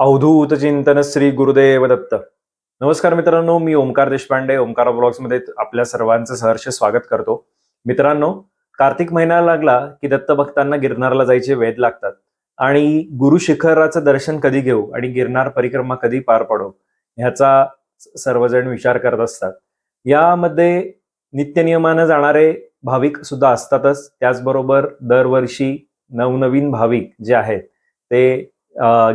अवधूत चिंतन श्री गुरुदेव दत्त नमस्कार मित्रांनो मी ओमकार देशपांडे ओमकार ब्लॉग्समध्ये आपल्या सर्वांचं सहर्ष स्वागत करतो. मित्रांनो कार्तिक महिना लागला की दत्त भक्तांना गिरनारला जायचे वेध लागतात. आणि गुरु शिखराचं दर्शन कधी घेऊ आणि गिरनार परिक्रमा कधी पार पाडू ह्याचा सर्वजण विचार करत असतात. यामध्ये नित्यनियमानं जाणारे भाविक सुद्धा असतातच. त्याचबरोबर दरवर्षी नवनवीन भाविक जे आहेत ते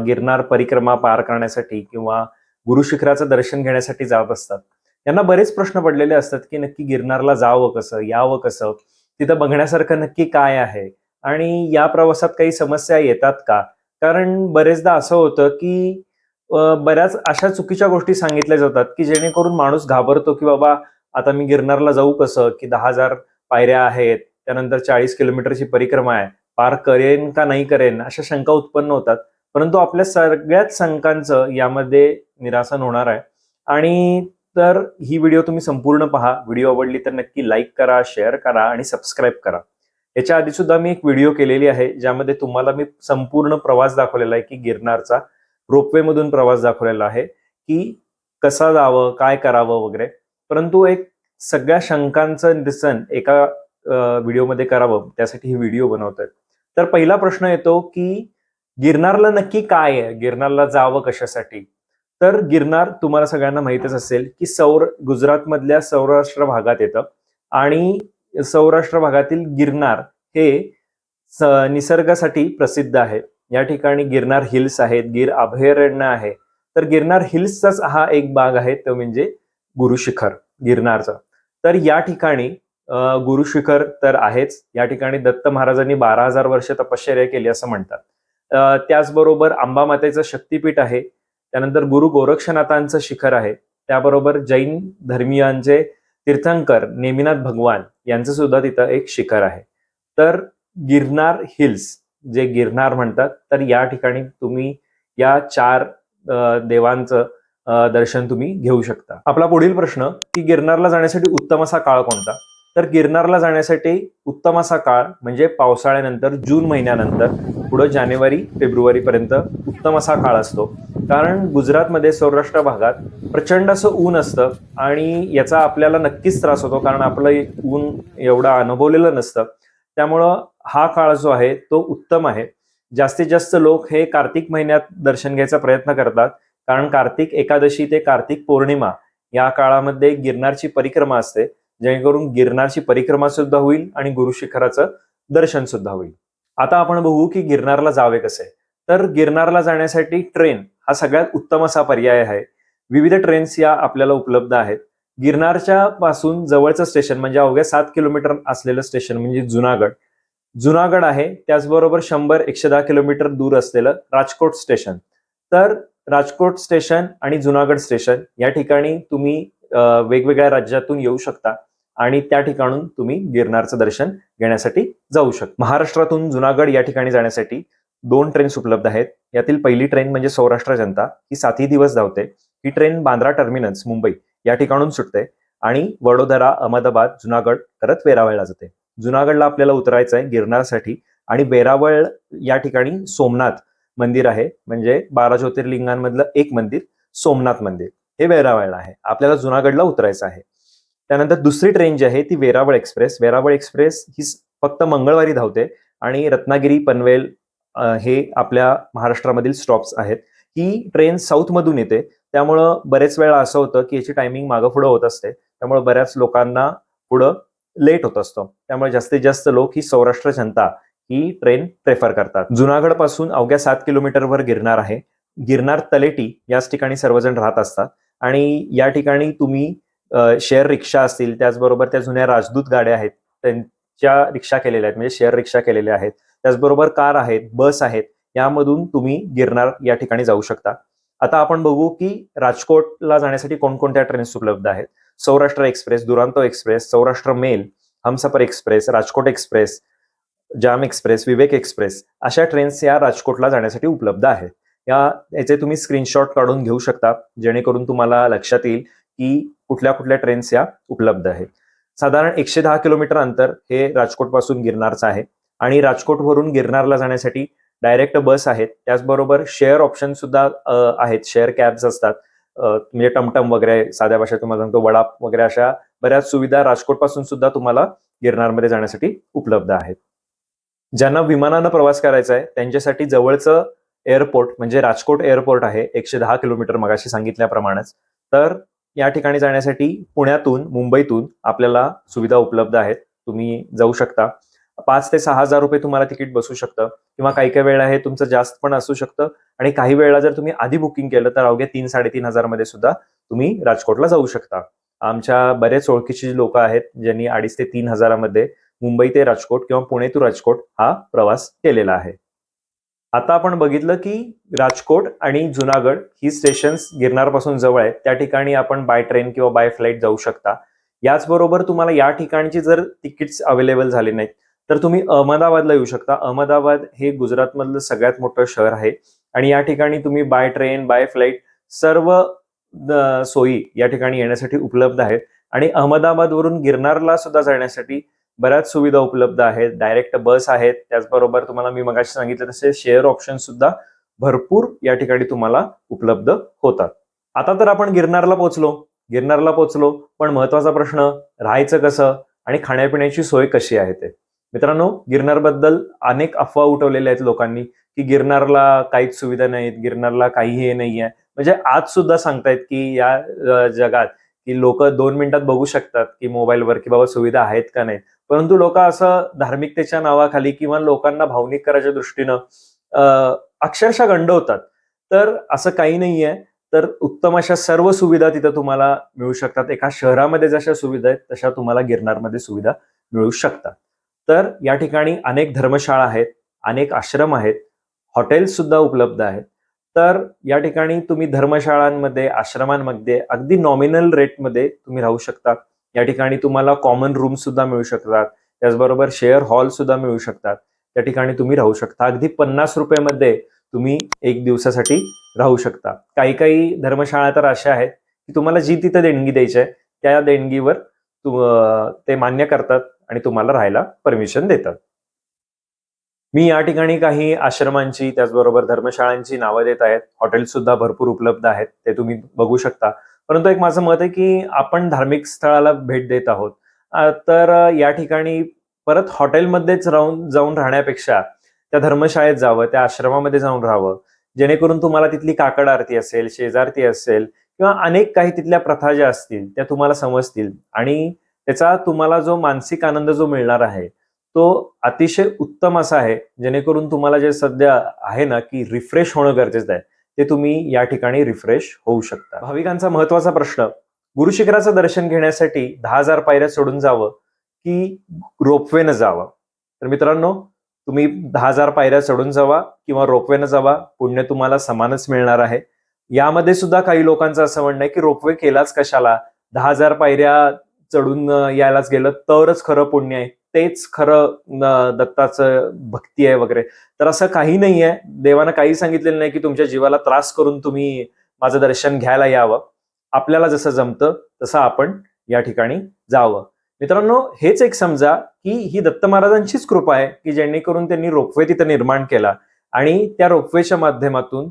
गिरनार परिक्रमा पार करण्यासाठी किंवा गुरु शिखराचं दर्शन घेण्यासाठी जात असतात. यांना बरेच प्रश्न पडलेले असतात की नक्की गिरनारला जावं कसं यावं कसं? तिथं बघण्यासारखं नक्की काय आहे? आणि या प्रवासात काही समस्या येतात का? कारण बरेचदा असं होतं की बऱ्याच अशा चुकीच्या गोष्टी सांगितल्या जातात की जेणेकरून माणूस घाबरतो की बाबा आता मी गिरनारला जाऊ कसं? की दहा हजार पायऱ्या आहेत त्यानंतर चाळीस किलोमीटरची परिक्रमा आहे पार करेन का नाही करेन? अशा शंका उत्पन्न होतात. परंतु आपल्या सगळ्याच शंकांचं यामध्ये निरासन होणार आहे. आणि तर ही व्हिडिओ तुम्ही संपूर्ण पहा. व्हिडिओ आवडली तर नक्की लाईक करा शेअर करा आणि सबस्क्राईब करा. याच्या आधी सुद्धा मी एक व्हिडिओ केलेली आहे ज्यामध्ये तुम्हाला मी संपूर्ण प्रवास दाखवलेला आहे की गिरनारचा रोपवे मधून प्रवास दाखवलेला आहे की कसा जावं काय करावं वगैरे. परंतु एक सगळ्या शंकांचं निरसन एका व्हिडिओमध्ये करावं त्यासाठी ही व्हिडिओ बनवतोय. तर पहिला प्रश्न येतो की गिरनारला नक्की काय आहे? गिरनारला जावं कशासाठी? तर गिरनार तुम्हाला सगळ्यांना माहितच असेल की सौर गुजरातमधल्या सौराष्ट्र भागात येतं. आणि सौराष्ट्र भागातील गिरनार हे स- निसर्गासाठी प्रसिद्ध आहे. या ठिकाणी गिरनार हिल्स आहेत गिर अभयारण्य आहे. तर गिरनार हिल्सचाच हा एक भाग आहे तो म्हणजे गुरुशिखर गिरनारचा. तर या ठिकाणी गुरुशिखर तर आहेच. या ठिकाणी दत्त महाराजांनी बारा हजार वर्ष तपश्चर्या केली असं म्हणतात. त्याचबरोबर अंबा मातेचं शक्तीपीठ आहे. त्यानंतर गुरु गोरक्षनाथांचं शिखर आहे. त्याबरोबर जैन धर्मियांचे तीर्थंकर नेमिनाथ भगवान यांचं सुद्धा तिथं एक शिखर आहे. तर गिरनार हिल्स जे गिरनार म्हणतात तर या ठिकाणी तुम्ही या चार देवांचं दर्शन तुम्ही घेऊ शकता. आपला पुढील प्रश्न की गिरनारला जाण्यासाठी उत्तम असा काळ कोणता? तर गिरनारला जाण्यासाठी उत्तम असा काळ म्हणजे पावसाळ्यानंतर जून महिन्यानंतर पुढं जानेवारी फेब्रुवारी पर्यंत उत्तम असा काळ असतो. कारण गुजरातमध्ये सौराष्ट्र भागात प्रचंड असं ऊन असतं आणि याचा आपल्याला नक्कीच त्रास होतो कारण आपलं ऊन एवढं अनुभवलेलं नसतं. त्यामुळं हा काळ जो आहे तो उत्तम आहे. जास्तीत जास्त लोक हे कार्तिक महिन्यात दर्शन घ्यायचा प्रयत्न करतात. कारण कार्तिक एकादशी ते कार्तिक पौर्णिमा या काळामध्ये गिरनारची परिक्रमा असते. जेणेकरून गिरनारची परिक्रमा सुद्धा होईल आणि गुरुशिखराचं दर्शन सुद्धा होईल. आता आपण बघू की गिरनारला जावे कसे. तर गिरनारला जाण्यासाठी ट्रेन हा सगळ्यात उत्तम असा पर्याय आहे. विविध ट्रेन्स या आपल्याला उपलब्ध आहेत. गिरनारच्या पासून जवळचं स्टेशन म्हणजे अवघ्या सात किलोमीटर असलेलं स्टेशन म्हणजे जुनागड. जुनागड आहे त्याचबरोबर शंभर एकशे दहा किलोमीटर दूर असलेलं राजकोट स्टेशन तर राजकोट स्टेशन आणि जुनागड स्टेशन या ठिकाणी तुम्ही वेगवेगळ्या राज्यातून येऊ शकता. आणि त्या ठिकाणून तुम्ही गिरनारचं दर्शन घेण्यासाठी जाऊ शकता. महाराष्ट्रातून जुनागड या ठिकाणी जाण्यासाठी दोन ट्रेन्स उपलब्ध आहेत. यातील पहिली ट्रेन म्हणजे सौराष्ट्र जनता. ही सातही दिवस धावते. ही ट्रेन बांद्रा टर्मिनस मुंबई या ठिकाणून सुटते आणि वडोदरा अहमदाबाद जुनागड करत वेरावळला जाते. जुनागडला आपल्याला उतरायचं आहे गिरनारसाठी आणि वेरावळ या ठिकाणी सोमनाथ मंदिर आहे. म्हणजे बारा ज्योतिर्लिंगांमधलं एक मंदिर सोमनाथ मंदिर. हे वेरावळला आहे. आपल्याला जुनागडला उतरायचं आहे. त्यानंतर दुसरी ट्रेन जी आहे ती वेरावळ एक्सप्रेस वेरावळ एक्सप्रेस ही फक्त मंगळवारी धावते आणि रत्नागिरी पनवेल हे आपल्या महाराष्ट्रामधील स्टॉप्स आहेत. ही ट्रेन साऊथमधून येते. त्यामुळं बरेच वेळा असं होतं की याची टायमिंग मागं पुढं होत असते. त्यामुळे बऱ्याच लोकांना पुढं लेट होत असतो. त्यामुळे जास्तीत जास्त लोक ही सौराष्ट्र जनता ही ट्रेन प्रेफर करतात. जुनागडपासून अवघ्या सात किलोमीटरवर गिरनार आहे. गिरनार तलेटी याच ठिकाणी सर्वजण राहत असतात. आणि या ठिकाणी तुम्ही शेअर रिक्षा असतील त्याचबरोबर त्या जुन्या राजदूत गाड्या आहेत त्यांच्या रिक्षा केलेल्या आहेत म्हणजे शेअर रिक्षा केलेल्या आहेत त्याचबरोबर कार आहेत बस आहेत यामधून तुम्ही गिरनार या ठिकाणी जाऊ शकता. आता आपण बघू की राजकोटला जाण्यासाठी कोणकोणत्या ट्रेन्स उपलब्ध आहेत. Saurashtra express Duronto express Saurashtra mail Humsafar express Rajkot express Jam express Vivek express अशा ट्रेन्स या राजकोटला जाण्यासाठी उपलब्ध आहेत. या याचे तुम्ही स्क्रीनशॉट काढून घेऊ शकता जेणेकरून तुम्हाला लक्षात येईल की कुठल्या कुठल्या ट्रेन्स या उपलब्ध आहेत. साधारण एकशे दहा किलोमीटर अंतर हे राजकोटपासून गिरनारचं आहे. आणि राजकोटवरून गिरनारला जाण्यासाठी डायरेक्ट बस आहेत. त्याचबरोबर शेअर ऑप्शन सुद्धा आहेत. शेअर कॅब्स असतात. म्हणजे टमटम वगैरे साध्या भाषेत तुम्हाला सांगतो वडाप वगैरे अशा बऱ्याच सुविधा राजकोटपासून सुद्धा तुम्हाला गिरनारमध्ये जाण्यासाठी उपलब्ध आहेत. ज्यांना विमानानं प्रवास करायचा आहे त्यांच्यासाठी जवळचं एअरपोर्ट म्हणजे राजकोट एअरपोर्ट आहे एकशे दहा किलोमीटर मगाशी सांगितल्याप्रमाणेच. तर या ठिकाणी जाण्यासाठी पुण्यातून मुंबईतून आपल्याला सुविधा उपलब्ध आहेत. तुम्ही जाऊ शकता. पाच ते सहा हजार रुपये तुम्हाला तिकीट बसू शकतं किंवा काही काही वेळा हे तुमचं जास्त पण असू शकतं. आणि काही वेळा जर तुम्ही आधी बुकिंग केलं तर अवघ्या तीन साडेतीन हजारमध्ये सुद्धा तुम्ही राजकोटला जाऊ शकता. आमच्या बरेच ओळखीची लोक आहेत ज्यांनी अडीच ते तीन हजारामध्ये मुंबई ते राजकोट किंवा पुणे टू राजकोट हा प्रवास केलेला आहे. आता आपण बघितलं की राजकोट आणि जुनागड ही स्टेशन्स गिरनारपासून जवळ आहेत. त्या ठिकाणी आपण बाय ट्रेन किंवा बाय फ्लाईट जाऊ शकता. याचबरोबर तुम्हाला या ठिकाणची जर तिकीट्स अवेलेबल झाली नाहीत तर तुम्ही अहमदाबादला येऊ शकता. अहमदाबाद हे गुजरातमधलं सगळ्यात मोठं शहर आहे. आणि या ठिकाणी तुम्ही बाय ट्रेन बाय फ्लाईट सर्व सोयी या ठिकाणी येण्यासाठी उपलब्ध आहेत. आणि अहमदाबादवरून गिरनारला सुद्धा जाण्यासाठी बऱ्याच सुविधा उपलब्ध आहेत डायरेक्ट बस आहेत. त्याचबरोबर तुम्हाला मी मगाशी सांगितलं तसे शेअर ऑप्शन सुद्धा भरपूर या ठिकाणी तुम्हाला उपलब्ध होतात. आता तर आपण गिरनारला पोहोचलो. गिरनारला पोहोचलो. पण महत्त्वाचा प्रश्न राहायचं कसं आणि खाण्यापिण्याची सोय कशी आहे ते? मित्रांनो गिरनारबद्दल अनेक अफवा उठवलेल्या आहेत लोकांनी की गिरनारला काहीच सुविधा नाहीत गिरनारला काही हे नाही आहे म्हणजे आज सुद्धा सांगतायत की या जगात की लोक दोन मिनिटात बघू शकतात की मोबाईलवर की बाबा सुविधा आहेत का नाही. परंतु लोक असं धार्मिकतेच्या नावाखाली किंवा लोकांना भावनिक करायच्या दृष्टीनं अक्षरशः गंडवतात. तर असं काही नाहीये. तर उत्तम अशा सर्व सुविधा तिथं तुम्हाला मिळू शकतात. एका शहरामध्ये जशा सुविधा आहेत तशा तुम्हाला गिरनारमध्ये सुविधा मिळू शकतात. तर या ठिकाणी अनेक धर्मशाळा आहेत अनेक आश्रम आहेत हॉटेल्स सुद्धा उपलब्ध आहेत. तर या ठिकाणी तुम्ही धर्मशाळांमध्ये आश्रमांमध्ये अगदी नॉमिनल रेटमध्ये तुम्ही राहू शकता या ठिकाणी तुम्हाला कॉमन रूम सुद्धा मिळू शकतात. त्याचबरोबर शेअर हॉल सुद्धा मिळू शकतात. त्या ठिकाणी तुम्ही राहू शकता. अगदी पन्नास रुपयामध्ये तुम्ही एक दिवसासाठी राहू शकता. काही काही धर्मशाळा तर अशा आहेत की तुम्हाला जी तिथं देणगी द्यायची आहे त्या देणगीवर ते मान्य करतात आणि तुम्हाला राहायला परमिशन देतात. मी या ठिकाणी काही आश्रमांची त्याचबरोबर धर्मशाळांची नावं देत आहेत. हॉटेल्स सुद्धा भरपूर उपलब्ध आहेत. ते तुम्ही बघू शकता. परंतु एक माझं मत आहे की आपण धार्मिक स्थळाला भेट देत आहोत. तर या ठिकाणी परत हॉटेलमध्येच राहून जाऊन राहण्यापेक्षा त्या धर्मशाळेत जावं त्या आश्रमामध्ये जाऊन राहावं. जेणेकरून तुम्हाला तिथली काकड आरती असेल शेजारती असेल किंवा अनेक काही तिथल्या प्रथा ज्या असतील त्या तुम्हाला समजतील. आणि त्याचा तुम्हाला जो मानसिक आनंद जो मिळणार आहे तो अतिशय उत्तम असा आहे जेणेकरून तुम्हाला जे सध्या आहे ना की रिफ्रेश होणं गरजेचं आहे. ते तुम्ही या ठिकाणी रिफ्रेश होऊ शकता. भाविकांचा महत्त्वाचा प्रश्न गुरुशिखराचं दर्शन घेण्यासाठी दहा हजार पायऱ्या सोडून जावं की रोपवेनं जावं? तर मित्रांनो तुम्ही दहा हजार पायऱ्या चढून जावा किंवा रोपवेनं जावा पुण्य तुम्हाला समानच मिळणार आहे. यामध्ये सुद्धा काही लोकांचं असं म्हणणं आहे की रोपवे केलाच कशाला? दहा हजार पायऱ्या चढून यायलाच गेलं तरच खरं पुण्य आहे. तेच खरं दत्ताचं भक्ती आहे वगैरे. तर असं काही नाही आहे देवानं काही सांगितलेलं नाही की तुमच्या जीवाला त्रास करून तुम्ही माझं दर्शन घ्यायला यावं. आपल्याला जसं जमतं तसं आपण या ठिकाणी जावं. मित्रांनो हेच एक समजा की ही दत्त महाराजांचीच कृपा आहे की जेणेकरून त्यांनी रोपवे तिथं निर्माण केला आणि त्या रोपवेच्या माध्यमातून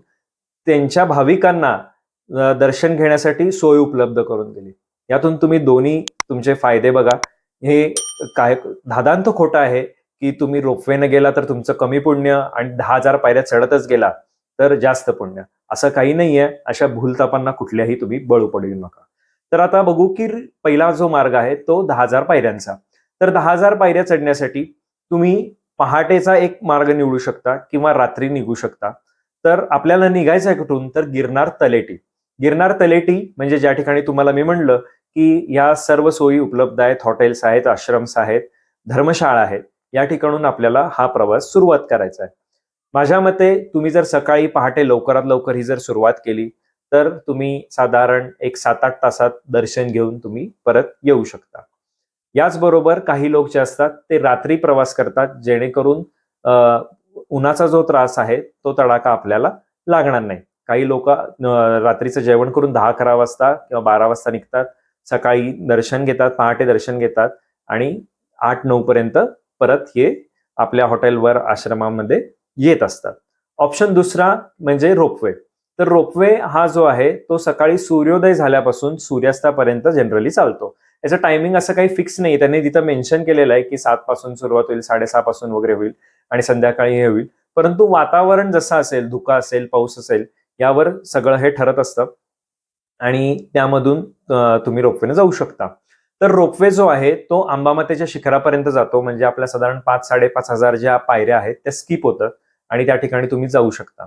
त्यांच्या भाविकांना दर्शन घेण्यासाठी सोय उपलब्ध करून दिली. यातून तुम्ही दोन्ही तुमचे फायदे बघा. हे काय धादांत खोटं आहे की तुम्ही रोपवेनं गेला तर तुमचं कमी पुण्य आणि दहा हजार पायऱ्या चढतच गेला तर जास्त पुण्य. असं काही नाहीये. अशा भूलतापांना कुठल्याही तुम्ही बळू पडू नका. तर आता बघू की पहिला जो मार्ग आहे तो दहा हजार पायऱ्यांचा. तर दहा हजार पायऱ्या चढण्यासाठी तुम्ही पहाटेचा एक मार्ग निवडू शकता किंवा रात्री निघू शकता. तर आपल्याला निघायचं आहे कुठून? तर गिरनार तलेटी. गिरनार तलेटी म्हणजे ज्या ठिकाणी तुम्हाला मी म्हणलं की या सर्व सोयी उपलब्ध आहेत हॉटेल्स आहेत आश्रम्स आहेत धर्मशाळा आहेत या ठिकाणून आपल्याला हा प्रवास सुरुवात करायचा आहे. माझ्या मते तुम्ही जर सकाळी पहाटे लवकरात लवकर ही जर सुरुवात केली तर तुम्ही साधारण एक सात आठ तासात दर्शन घेऊन तुम्ही परत येऊ शकता. याचबरोबर काही लोक जे असतात ते रात्री प्रवास करतात जेणेकरून उन्हाचा जो त्रास आहे तो तडाखा आपल्याला लागणार नाही. काही लोक रात्रीचं जेवण करून दहा अकरा वाजता किंवा बारा वाजता निघतात सकाळी दर्शन घेतात पहाटे दर्शन घेतात आणि आठ नऊ पर्यंत परत हे आपल्या हॉटेलवर आश्रमामध्ये येत असतात. ऑप्शन दुसरा म्हणजे रोपवे. तर रोपवे हा जो आहे तो सकाळी सूर्योदय झाल्यापासून सूर्यास्तापर्यंत जनरली चालतो. याचं टायमिंग असं काही फिक्स नाही त्यांनी तिथं मेन्शन केलेलं आहे की सात पासून सुरुवात होईल साडेसहा पासून वगैरे होईल आणि संध्याकाळी हे होईल. परंतु वातावरण जसं असेल धुका असेल पाऊस असेल यावर सगळं हे ठरत असतं. आणि त्यामधून तुम्ही रोपवेने जाऊ शकता. तर रोपवे जो आहे तो आंबामातेच्या शिखरापर्यंत जातो. म्हणजे आपल्या साधारण पाच साडेपाच हजार ज्या पायऱ्या आहेत त्या स्किप होतं आणि त्या ठिकाणी तुम्ही जाऊ शकता.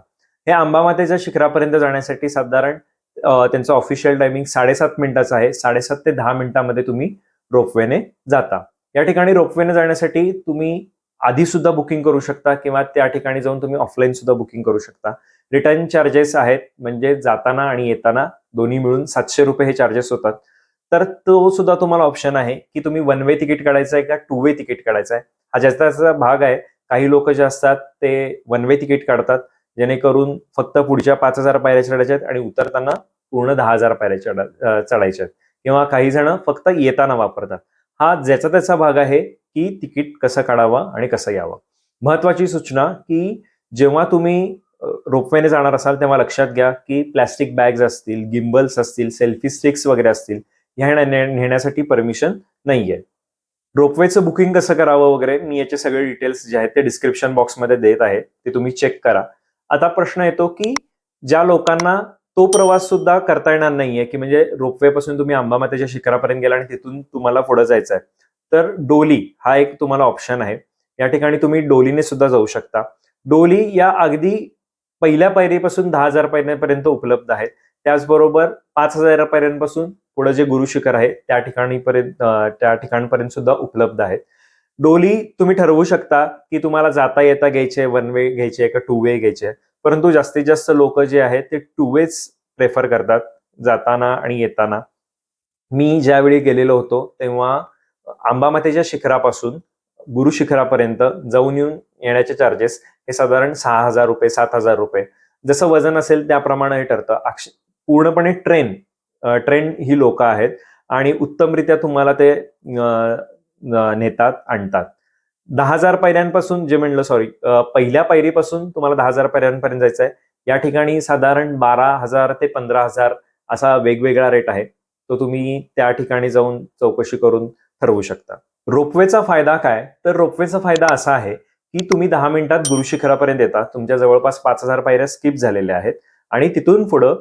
हे आंबामातेच्या शिखरापर्यंत जाण्यासाठी साधारण त्यांचं ऑफिशियल टायमिंग साडेसात मिनिटाचं आहे. साडेसात ते दहा मिनिटांमध्ये तुम्ही रोपवेने जाता. या ठिकाणी रोपवेने जाण्यासाठी तुम्ही आधी सुद्धा बुकिंग करू शकता किंवा त्या ठिकाणी जाऊन तुम्ही ऑफलाईन सुद्धा बुकिंग करू शकता. रिटर्न चार्जेस आहेत म्हणजे जाताना आणि येताना दोन्ही मिळून सातशे रुपये हे चार्जेस होतात. तर तो सुद्धा तुम्हाला ऑप्शन आहे की तुम्ही वन वे तिकीट काढायचं आहे का टू वे तिकीट काढायचं आहे? हा ज्याचा भाग आहे काही लोक जे असतात ते वन वे तिकीट काढतात जेणेकरून फक्त पुढच्या पाच हजार पायऱ्या चढायच्या आहेत आणि उतरताना पूर्ण दहा हजार पायऱ्या चढा चढायच्या आहेत. किंवा काही जण फक्त येताना वापरतात. हा ज्याचा त्याचा भाग आहे की तिकीट कसं काढावं आणि कसं यावं. महत्वाची सूचना की जेव्हा तुम्ही रोपवेने जाणार असाल तेव्हा लक्षात घ्या की प्लॅस्टिक बॅग्स असतील गिम्बल्स असतील सेल्फी स्टिक्स वगैरे असतील ह्या नेण्यासाठी परमिशन नाहीये. रोपवेचं बुकिंग कसं करावं वगैरे मी याचे सगळे डिटेल्स जे आहेत ते डिस्क्रिप्शन बॉक्समध्ये देत आहे ते तुम्ही चेक करा. आता प्रश्न येतो की ज्या लोकांना तो प्रवास सुद्धा करता येणार नाहीये की म्हणजे रोपवे पासून तुम्ही अंबामातेच्या शिखरापर्यंत गेला आणि तिथून तुम्हाला पुढे जायचं आहे तर डोली हा एक तुम्हाला ऑप्शन आहे. या ठिकाणी तुम्ही डोलीने सुद्धा जाऊ शकता. डोली या अगदी पहिल्या पायरीपासून दहा हजार पायऱ्यांपर्यंत उपलब्ध आहेत. त्याचबरोबर पाच हजार पायऱ्यांपासून पुढे जे गुरु शिखर आहे त्या ठिकाणी पर्यंत त्या ठिकाणपर्यंत सुद्धा उपलब्ध आहेत. डोली तुम्ही ठरवू शकता की तुम्हाला जाता येता घ्यायचे वन वे घ्यायचे का टू वे घ्यायचे परंतु जास्तीत जास्त लोक जे आहेत ते टू वेच प्रेफर करतात जाताना आणि येताना. मी ज्यावेळी गेलेलो होतो तेव्हा आंबामातेच्या शिखरापासून गुरु शिखरापर्यंत जाऊन येऊन येण्याचे चार्जेस हे साधारण सहा हजार रुपये सात हजार रुपये. जसं वजन असेल त्याप्रमाणे हे ठरतं. अक्ष- पूर्णपणे ट्रेन ट्रेन ही लोक आहेत आणि उत्तमरित्या तुम्हाला ते नेतात आणतात. दहा हजार पायऱ्यांपासून जे म्हणलं सॉरी पहिल्या पायरीपासून तुम्हाला दहा हजार पायऱ्यांपर्यंत जायचं आहे. या ठिकाणी साधारण बारा हजार ते पंधरा हजार असा वेगवेगळा रेट आहे. तो तुम्ही त्या ठिकाणी जाऊन चौकशी करून ठरवू शकता. रोपवेचा फायदा काय? तर रोपवेचा फायदा असा आहे की तुम्ही दहा मिनिटात गुरुशिखरापर्यंत येता. तुमच्या जवळपास पाच हजार पायऱ्या स्किप झालेल्या आहेत. आणि तिथून पुढं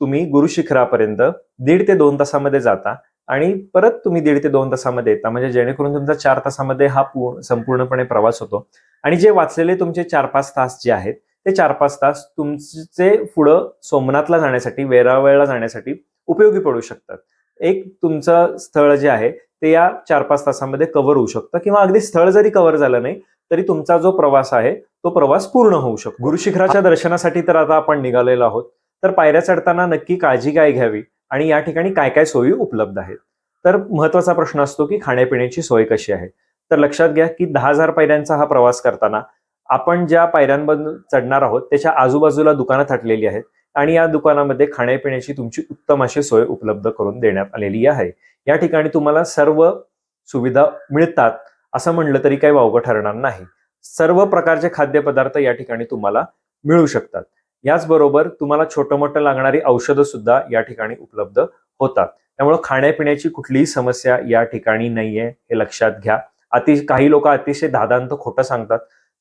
तुम्ही गुरुशिखरापर्यंत दीड ते दोन तासामध्ये जाता. आणि परत तुम्ही दीड ते दोन तासामध्ये येता. म्हणजे जेणेकरून तुमचा चार तासामध्ये हा पूर्ण संपूर्णपणे प्रवास होतो. आणि जे वाचलेले तुमचे चार पाच तास जे आहेत ते चार पाच तास तुमचे पुढं सोमनाथला जाण्यासाठी वेरावळला जाण्यासाठी उपयोगी पडू शकतात. एक तुमचं स्थळ जे आहे ते या चार पाच तासामध्ये कव्हर होऊ शकतं. किंवा अगदी स्थळ जरी कव्हर झालं नाही तरी तुमचा जो प्रवास आहे तो प्रवास पूर्ण होऊ शकतो. गुरुशिखराच्या दर्शनासाठी तर आता आपण निघालेलो आहोत. तर पायऱ्या चढताना नक्की काळजी काय घ्यावी आणि या ठिकाणी काय काय सोयी उपलब्ध आहेत? तर महत्त्वाचा प्रश्न असतो की खाण्यापिण्याची सोय कशी आहे? तर लक्षात घ्या की दहा हजार पायऱ्यांचा हा प्रवास करताना आपण ज्या पायऱ्यांमधून चढणार आहोत त्याच्या आजूबाजूला दुकानं थाटलेली आहेत आणि या दुकानामध्ये खाण्यापिण्याची तुमची उत्तम अशी सोय उपलब्ध करून देण्यात आलेली आहे. या ठिकाणी तुम्हाला सर्व सुविधा मिळतात असं म्हणलं तरी काही वावगं ठरणार नाही. सर्व प्रकारचे खाद्यपदार्थ या ठिकाणी तुम्हाला मिळू शकतात. याचबरोबर तुम्हाला छोटं मोठं लागणारी औषधं सुद्धा या ठिकाणी उपलब्ध होतात. त्यामुळे खाण्यापिण्याची कुठलीही समस्या या ठिकाणी नाहीये हे लक्षात घ्या. अति काही लोक अतिशय दादांत खोटं सांगतात.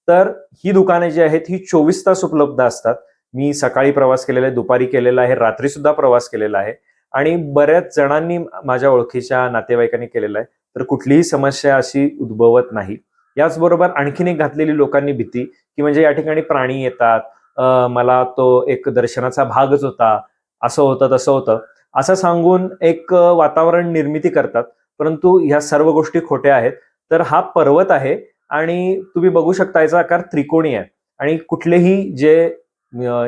तर ही दुकाने जी आहेत ही चोवीस तास उपलब्ध असतात. मी सकाळी प्रवास केलेला आहे दुपारी केलेला आहे रात्री सुद्धा प्रवास केलेला आहे. आणि बऱ्याच जणांनी माझ्या ओळखीच्या नातेवाईकांनी केलेलं आहे. तर कुठलीही समस्या अशी उद्भवत नाही. याचबरोबर आणखीन एक घातलेली लोकांनी भीती की म्हणजे या ठिकाणी प्राणी येतात मला तो एक दर्शनाचा भागच होता असं होतं तसं होतं. असं सांगून एक वातावरण निर्मिती करतात. परंतु ह्या सर्व गोष्टी खोट्या आहेत. तर हा पर्वत आहे आणि तुम्ही बघू शकता याचा आकार त्रिकोणी आहे. आणि कुठलेही जे अं,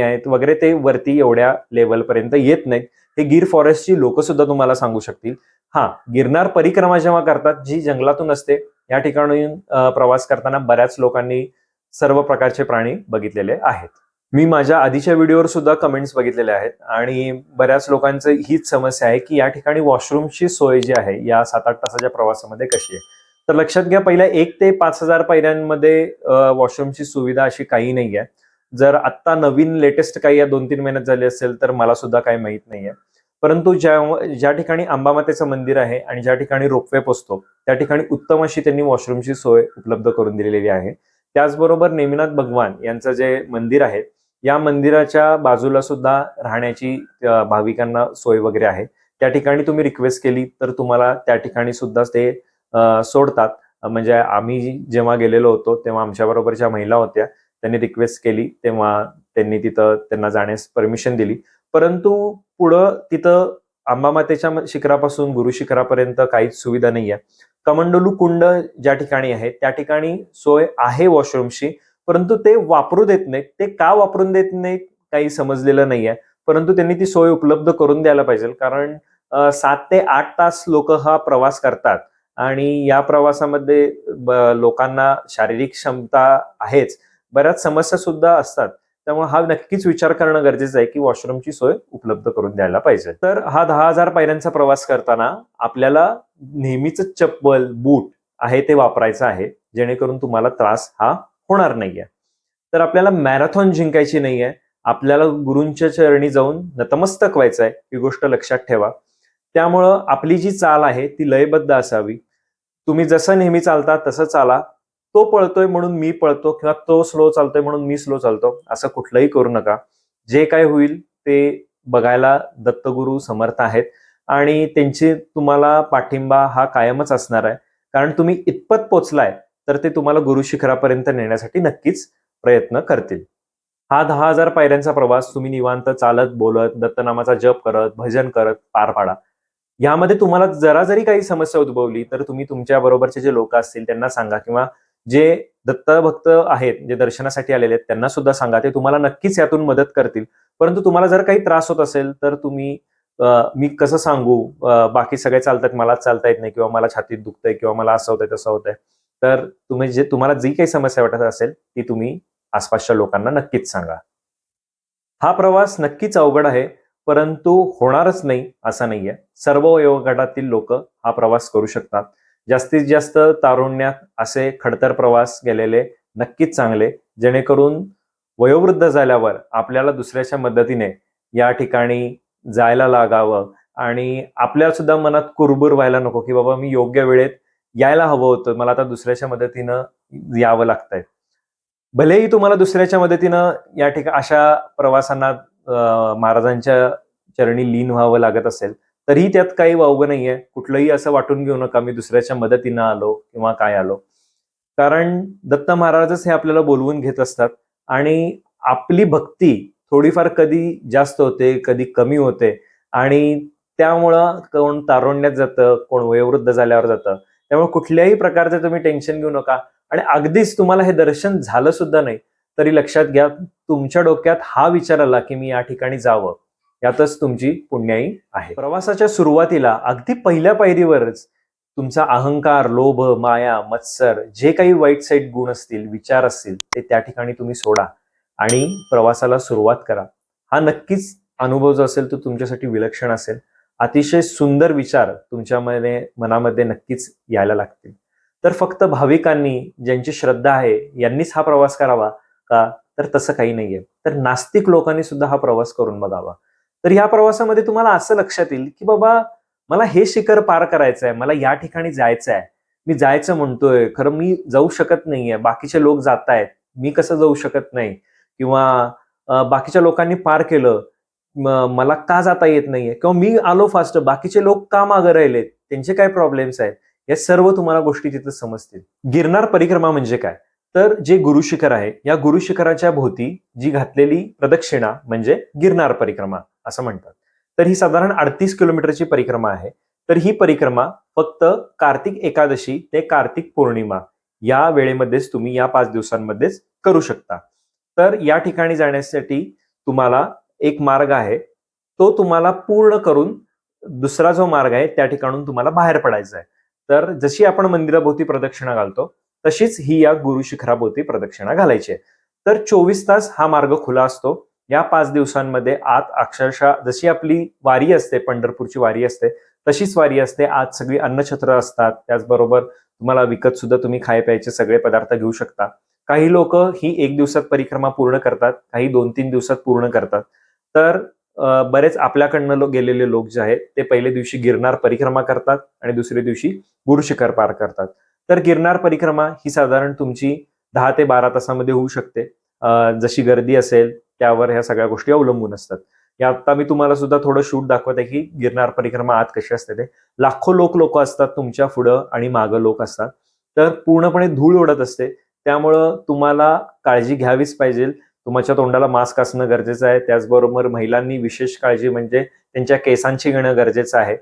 आहेत वगैरे ते वरती एवढ्या लेवलपर्यंत येत नाहीत. हे गिर फॉरेस्टची लोक सुद्धा तुम्हाला सांगू शकतील. हा गिरनार परिक्रमा जेव्हा करतात जी जंगलातून असते या ठिकाणी प्रवास करताना बऱ्याच लोकांनी सर्व प्रकारचे प्राणी बघितलेले आहेत. मी माझ्या आधीच्या व्हिडिओवर सुद्धा कमेंट्स बघितलेले आहेत आणि बऱ्याच लोकांचं हीच समस्या आहे की या ठिकाणी वॉशरूमची सोय जी आहे या सात आठ तासाच्या प्रवासामध्ये कशी आहे? तर लक्षात घ्या पहिल्या एक ते पाच हजार पायऱ्यांमध्ये वॉशरूमची सुविधा अशी काही नाही आहे जर आत्ता नवीन लेटेस्ट काही या दोन तीन महिन्यात झाली असेल तर मला सुद्धा काही माहीत नाहीये. परंतु ज्या ज्या ठिकाणी अंबामातेचं मंदिर आहे आणि ज्या ठिकाणी रोपवे पोचतो त्या ठिकाणी उत्तम अशी त्यांनी वॉशरूमची सोय उपलब्ध करून दिलेली आहे. त्याचबरोबर नेमिनाथ भगवान यांचं जे मंदिर आहे या मंदिराच्या बाजूला सुद्धा राहण्याची भाविकांना सोय वगैरे आहे. त्या ठिकाणी तुम्ही रिक्वेस्ट केली तर तुम्हाला त्या ठिकाणी सुद्धा ते सोडतात. म्हणजे आम्ही जेव्हा गेलेलो होतो तेव्हा आमच्याबरोबर ज्या महिला होत्या. त्यांनी रिक्वेस्ट केली तेव्हा त्यांनी तिथं त्यांना जाण्यास परमिशन दिली. परंतु पुढं तिथं अंबामातेच्या शिखरापासून गुरु शिखरापर्यंत काहीच सुविधा नाही आहे कमंडलू कुंड ज्या ठिकाणी आहे त्या ठिकाणी सोय आहे वॉशरूमची परंतु ते वापरू देत नाहीत. ते का वापरून देत नाहीत काही समजलेलं नाहीये. परंतु त्यांनी ती सोय उपलब्ध करून द्यायला पाहिजे कारण सात ते आठ तास लोक हा प्रवास करतात. आणि या प्रवासामध्ये लोकांना शारीरिक क्षमता आहेच. बऱ्याच समस्या सुद्धा असतात. त्यामुळे हा नक्कीच विचार करणं गरजेचं आहे की वॉशरूमची सोय उपलब्ध करून द्यायला पाहिजे. तर हा दहा हजार पायऱ्यांचा प्रवास करताना आपल्याला नेहमीच चप्पल बूट आहे ते वापरायचं आहे जेणेकरून तुम्हाला त्रास हा होणार नाहीये. तर आपल्याला मॅरेथॉन जिंकायची नाहीये. आपल्याला गुरूंच्या चरणी जाऊन नतमस्तक व्हायचं आहे ही गोष्ट लक्षात ठेवा. त्यामुळं आपली जी चाल आहे ती लयबद्ध असावी. तुम्ही जसं नेहमी चालता तसं चाला. तो पळतोय म्हणून मी पळतो किंवा तो स्लो चालतोय म्हणून मी स्लो चालतो असं कुठलंही करू नका. जे काय होईल ते बघायला दत्तगुरू समर्थ आहेत आणि त्यांची तुम्हाला पाठिंबा हा कायमच असणार आहे. कारण तुम्ही इतपत पोचलाय तर ते तुम्हाला गुरु शिखरापर्यंत नेण्यासाठी नक्कीच प्रयत्न करतील. हा दहा हजार पायऱ्यांचा प्रवास तुम्ही निवांत चालत बोलत दत्तनामाचा जप करत भजन करत पार पाडा. यामध्ये तुम्हाला जरा जरी काही समस्या उद्भवली तर तुम्ही तुमच्या बरोबरचे जे लोक असतील त्यांना सांगा किंवा जे दत्तभक्त आहेत जे दर्शनासाठी आलेले आहेत त्यांना सुद्धा सांगा. ते तुम्हाला नक्कीच यातून मदत करतील. परंतु तुम्हाला जर काही त्रास होत असेल तर तुम्ही मी कसं सांगू? बाकी सगळे चालतात मला चालता येत नाही किंवा मला छातीत दुखतंय किंवा मला असं होतंय तसं होतंय. तर तुम्ही जे तुम्हाला जी काही समस्या वाटत असेल ती तुम्ही आसपासच्या लोकांना नक्कीच सांगा. हा प्रवास नक्कीच अवघड आहे परंतु होणारच नाही असं नाहीये. सर्व वयोगटातील लोक हा प्रवास करू शकतात. जास्तीत जास्त तारुण्यात असे खडतर प्रवास गेलेले नक्कीच चांगले जेणेकरून वयोवृद्ध झाल्यावर आपल्याला दुसऱ्याच्या मदतीने या ठिकाणी जायला लागावं आणि आपल्या सुद्धा मनात कुरबुर व्हायला नको की बाबा मी योग्य वेळेत यायला हवं होतं मला आता दुसऱ्याच्या मदतीनं यावं लागतंय. भलेही तुम्हाला दुसऱ्याच्या मदतीनं या ठिकाणी अशा प्रवासांना महाराजांच्या चरणी लीन व्हावं लागत असेल तरीही त्यात काही वावगं नाहीये. कुठलंही असं वाटून घेऊ नका. मी दुसऱ्याच्या मदतीनं आलो किंवा काय आलो. कारण दत्त महाराजच हे आपल्याला बोलवून घेत असतात. आणि आपली भक्ती थोडीफार कधी जास्त होते कधी कमी होते. आणि त्यामुळं कोण तारुण्यात जातं कोण वयोवृद्ध झाल्यावर जातं. त्यामुळे कुठल्याही प्रकारचं तुम्ही टेन्शन घेऊ नका. आणि अगदीच तुम्हाला हे दर्शन झालं सुद्धा नाही. तरी लक्षात घ्या तुमच्या डोक्यात हा विचार आला की मी या ठिकाणी जावं. यातच तुमची पुण्याई आहे. प्रवासाच्या सुरुवातीला अगदी पहिल्या पायरीवरच तुमचा अहंकार लोभ माया मत्सर जे काही वाईट साईट गुण असतील विचार असतील ते त्या ठिकाणी तुम्ही सोडा आणि प्रवासाला सुरुवात करा. हा नक्कीच अनुभव जो असेल तो तुमच्यासाठी विलक्षण असेल. अतिशय सुंदर विचार तुमच्यामध्ये मनामध्ये नक्कीच यायला लागतील. तर फक्त भाविकांनी ज्यांची श्रद्धा आहे यांनीच हा प्रवास करावा का? तर तसं काही नाहीये. तर नास्तिक लोकांनी सुद्धा हा प्रवास करून बघावा. तर या प्रवासामध्ये तुम्हाला असं लक्षात येईल की बाबा मला हे शिखर पार करायचं आहे मला या ठिकाणी जायचं आहे मी जायचं म्हणतोय खरं मी जाऊ शकत नाहीये बाकीचे लोक जात आहेत मी कसं जाऊ शकत नाही? किंवा बाकीच्या लोकांनी पार केलं मला का जाता येत नाहीये? किंवा मी आलो फास्ट बाकीचे लोक का मागं राहिलेत? त्यांचे काय प्रॉब्लेम्स आहेत? या सर्व तुम्हाला गोष्टी तिथं समजतील. गिरनार परिक्रमा म्हणजे काय? तर जे गुरु शिखर आहे या गुरु शिखराच्या भोवती जी घातलेली प्रदक्षिणा म्हणजे गिरनार परिक्रमा. असं म्हणतात. तर ही साधारण अडतीस किलोमीटरची परिक्रमा आहे. तर ही परिक्रमा फक्त कार्तिक एकादशी ते कार्तिक पौर्णिमा या वेळेमध्येच तुम्ही या पाच दिवसांमध्येच करू शकता. तर या ठिकाणी जाण्यासाठी तुम्हाला एक मार्ग आहे. तो तुम्हाला पूर्ण करून दुसरा जो मार्ग आहे त्या ठिकाणून तुम्हाला बाहेर पडायचा आहे. तर जशी आपण मंदिराभोवती प्रदक्षिणा घालतो तशीच ही या गुरु शिखराभोवती प्रदक्षिणा घालायची आहे. तर चोवीस तास हा मार्ग खुला असतो. या पाच दिवसांमध्ये आत अक्षरशः जशी आपली वारी असते पंढरपूरची वारी असते तशीच वारी असते. आज सगळी अन्नछत्र असतात. त्याचबरोबर तुम्हाला विकत सुद्धा तुम्ही खाय प्यायचे सगळे पदार्थ घेऊ शकता. काही लोक ही एक दिवसात परिक्रमा पूर्ण करतात काही दोन तीन दिवसात पूर्ण करतात. तर बरेच आपल्याकडनं लो- गेलेले लोक जे आहेत ते पहिल्या दिवशी गिरनार परिक्रमा करतात आणि दुसऱ्या दिवशी गुरुशिखर पार करतात. तर गिरनार परिक्रमा ही साधारण तुमची दहा ते बारा तासामध्ये होऊ शकते. जशी गर्दी असेल त्यावर ह्या सगळ्या गोष्टी अवलंबून असतात. या आता मी तुम्हाला सुद्धा थोडं शूट दाखवत आहे की गिरनार परिक्रमा आत कशी असते ते. लाखो लोक लोक असतात तुमच्या पुढं आणि मागं लोक असतात. तर पूर्णपणे धूळ ओढत असते. त्यामुळं तुम्हाला काळजी घ्यावीच पाहिजे. तुमच्या तोंडाला मास्क असणं गरजेचं आहे. त्याचबरोबर महिलांनी विशेष काळजी म्हणजे त्यांच्या केसांची घेणं गरजेचं आहे.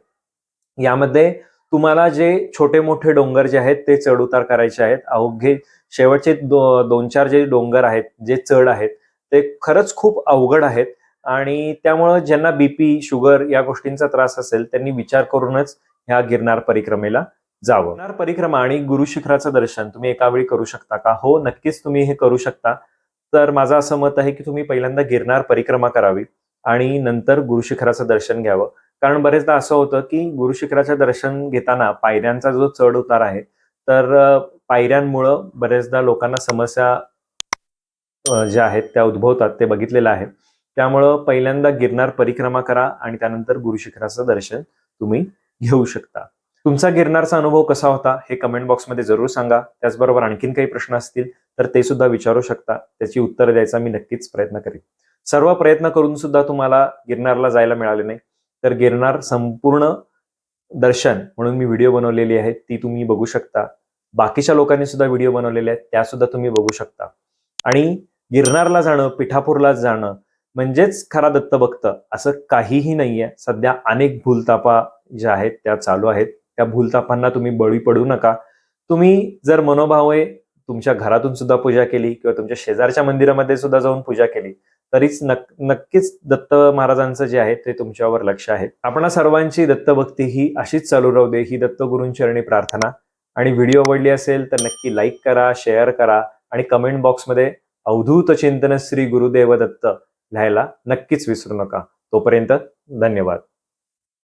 यामध्ये तुम्हाला जे छोटे मोठे डोंगर जे आहेत ते चढउतार करायचे आहेत. अवघे शेवटचे दो, दोन चार जे डोंगर आहेत जे चढ आहेत ते खरंच खूप अवघड आहेत. आणि त्यामुळं ज्यांना बीपी शुगर या गोष्टींचा त्रास असेल त्यांनी विचार करूनच ह्या गिरनार परिक्रमेला जावं. गिरनार परिक्रमा आणि गुरुशिखराचं दर्शन तुम्ही एका वेळी करू शकता का? हो नक्कीच तुम्ही हे करू शकता. तर माझं असं मत आहे की तुम्ही पहिल्यांदा गिरनार परिक्रमा करावी आणि नंतर गुरुशिखराचं दर्शन घ्यावं. कारण बरेचदा असं होतं की गुरुशिखराचं दर्शन घेताना पायऱ्यांचा जो चढ उतार आहे तर पायऱ्यांमुळं बरेचदा लोकांना समस्या ज्या आहेत त्या उद्भवतात ते बघितलेलं आहे. त्यामुळं पहिल्यांदा गिरनार परिक्रमा करा आणि त्यानंतर गुरुशिखराचं दर्शन तुम्ही घेऊ शकता. तुमचा गिरनारचा अनुभव कसा होता हे कमेंट बॉक्समध्ये जरूर सांगा. त्याचबरोबर आणखीन काही प्रश्न असतील तर ते सुद्धा विचारू शकता. त्याची उत्तर द्यायचा मी नक्कीच प्रयत्न करेन. सर्व प्रयत्न करून सुद्धा तुम्हाला गिरनारला जायला मिळाले नाही. तर गिरनार संपूर्ण दर्शन म्हणून मी व्हिडिओ बनवलेली आहे ती तुम्ही बघू शकता. बाकीच्या लोकांनी सुद्धा व्हिडिओ बनवलेले आहेत त्या सुद्धा तुम्ही बघू शकता. आणि गिरनारला जाणं पिठापूरला जाणं म्हणजेच खरा दत्तभक्त असं काहीही नाहीये. सध्या अनेक भूलतापा ज्या आहेत त्या चालू आहेत. त्या भूलतापांना तुम्ही बळी पडू नका. तुम्ही जर मनोभावे तुमच्या घरातून सुद्धा पूजा केली किंवा तुमच्या शेजारच्या मंदिरामध्ये सुद्धा जाऊन पूजा केली तरीच नक नक्कीच दत्त महाराजांचं जे आहे ते तुमच्यावर लक्ष आहे. आपणा सर्वांची दत्तभक्ती ही अशीच चालू राहू दे ही दत्तगुरूंचरणी प्रार्थना. आणि व्हिडिओ आवडली असेल तर नक्की लाईक करा शेअर करा आणि कमेंट बॉक्समध्ये अवधूत चिंतन श्री गुरुदेव दत्त लिहायला नक्कीच विसरू नका. तोपर्यंत धन्यवाद.